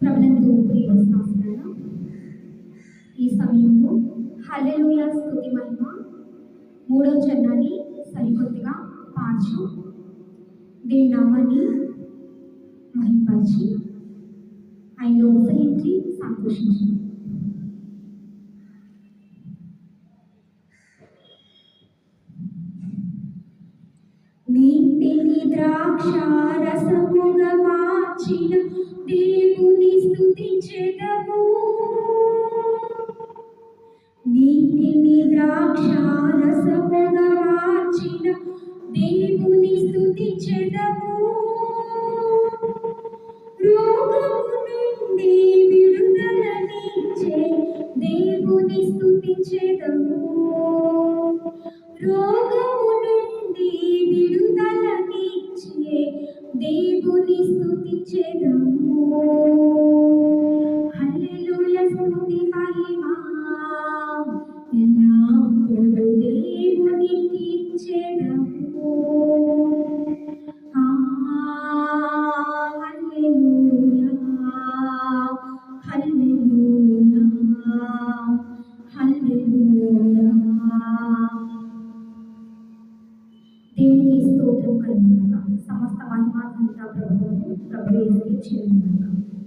ప్రభునందు ప్రియ సంస్థల ఈ సమయంలో హల్లెలూయ స్థుతి మహిమ మూడో చరణాన్ని సరికొద్దిగా పాచు దీని నామాన్ని మహింపరిచి. ఆయనలో ఉత్సహించి సంతోషించండి ద్రాక్షారసముగా మార్చిన దేవుని స్తుతించెదము నీటిని ద్రాక్షారసముగా మార్చిన దేవుని స్తుతించెదము రోగము నుండి విడుదలనిచ్చే దేవుని స్తుతించెదము రోగము దేవుని స్తుతించెదము స్తుతి మహిమా. ఎల్లప్పుడూ దేవునికి ఇచ్చెదము ఆ హల్లెలూయా. హల్లెలూయా. హల్లెలూయా స్తోత్రం కలుగునుగా సమస్త మహిమ प्रभु इसकी छिन्न